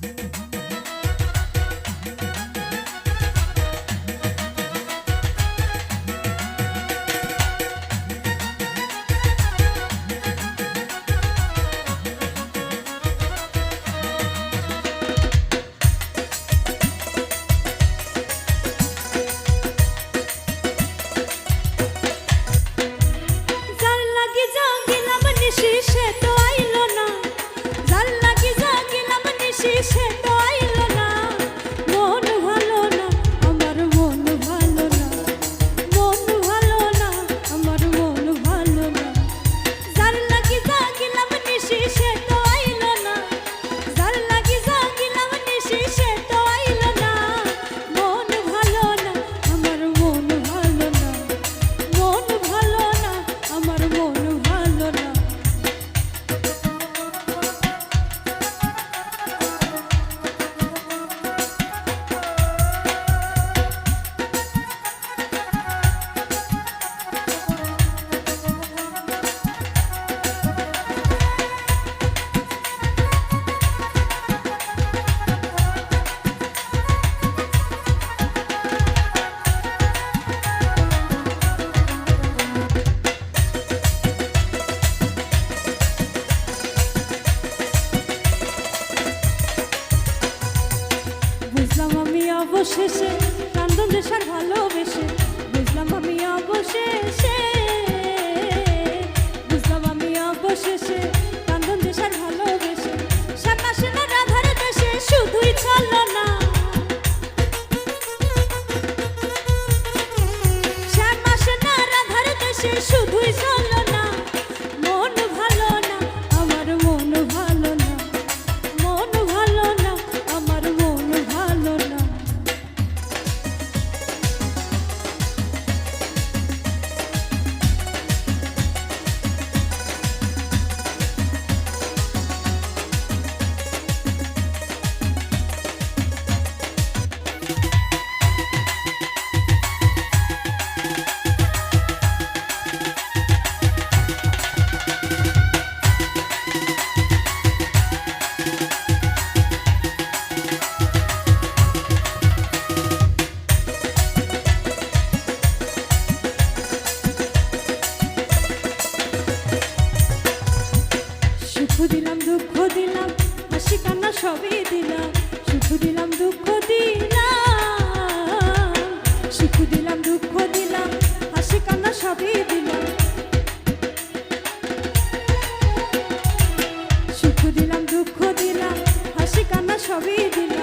Mm-hmm. অবশেষে কান্দন দেশার ভালোবেসে বুঝলাম আমি অবশেষে, বুঝলাম আমি অবশেষে কান্দন দেশার ভালোবেসে সাতাশে না রাধার দেশে শুধুই চলো না শ্যামাসে না রাধার দেশে শুধুই সুখ দিলাম দুঃখ দিলাম, হাসি কান্না সবই দিলাম। সুখ দিলাম দুঃখ দিলাম সুখ দিলাম দুঃখ দিলাম, হাসি কান্না সবই দিলাম। সুখ দিলাম দুঃখ দিলাম, হাসি কান্না সবই দিলাম।